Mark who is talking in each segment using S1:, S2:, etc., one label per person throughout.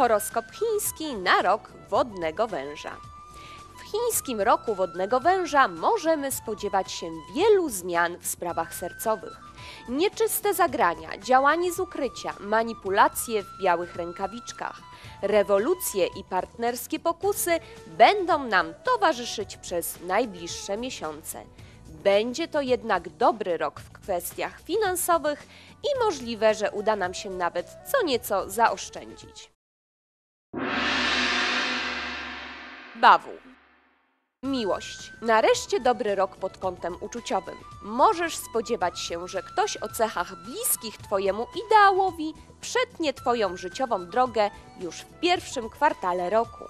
S1: Horoskop chiński na rok wodnego węża. W chińskim roku wodnego węża możemy spodziewać się wielu zmian w sprawach sercowych. Nieczyste zagrania, działanie z ukrycia, manipulacje w białych rękawiczkach, rewolucje i partnerskie pokusy będą nam towarzyszyć przez najbliższe miesiące. Będzie to jednak dobry rok w kwestiach finansowych i możliwe, że uda nam się nawet co nieco zaoszczędzić. Bawu. Miłość. Nareszcie dobry rok pod kątem uczuciowym. Możesz spodziewać się, że ktoś o cechach bliskich Twojemu ideałowi przetnie Twoją życiową drogę już w pierwszym kwartale roku.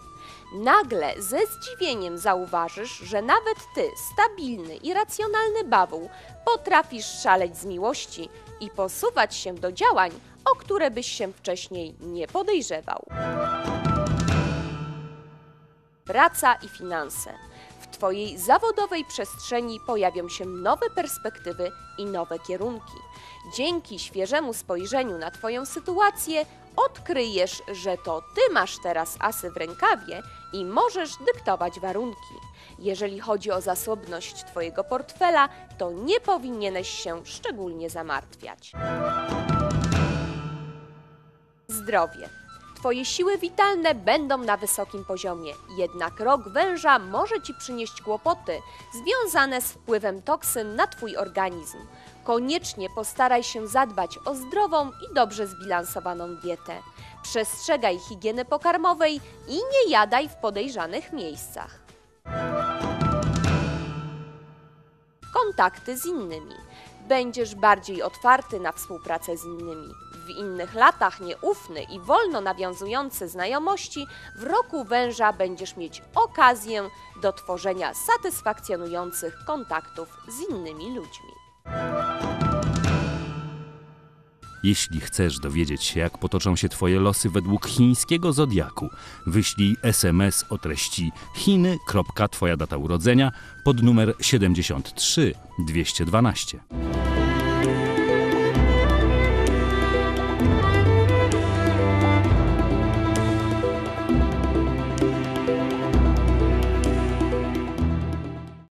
S1: Nagle ze zdziwieniem zauważysz, że nawet Ty, stabilny i racjonalny bawu, potrafisz szaleć z miłości i posuwać się do działań, o które byś się wcześniej nie podejrzewał. Praca i finanse. W Twojej zawodowej przestrzeni pojawią się nowe perspektywy i nowe kierunki. Dzięki świeżemu spojrzeniu na Twoją sytuację odkryjesz, że to Ty masz teraz asy w rękawie i możesz dyktować warunki. Jeżeli chodzi o zasobność Twojego portfela, to nie powinieneś się szczególnie zamartwiać. Zdrowie. Twoje siły witalne będą na wysokim poziomie, jednak rok węża może Ci przynieść kłopoty związane z wpływem toksyn na Twój organizm. Koniecznie postaraj się zadbać o zdrową i dobrze zbilansowaną dietę. Przestrzegaj higieny pokarmowej i nie jadaj w podejrzanych miejscach. Kontakty z innymi. Będziesz bardziej otwarty na współpracę z innymi. W innych latach nieufny i wolno nawiązujący znajomości, w roku węża będziesz mieć okazję do tworzenia satysfakcjonujących kontaktów z innymi ludźmi.
S2: Jeśli chcesz dowiedzieć się, jak potoczą się Twoje losy według chińskiego zodiaku, wyślij SMS o treści Chiny. Twoja data urodzenia pod numer 73 212.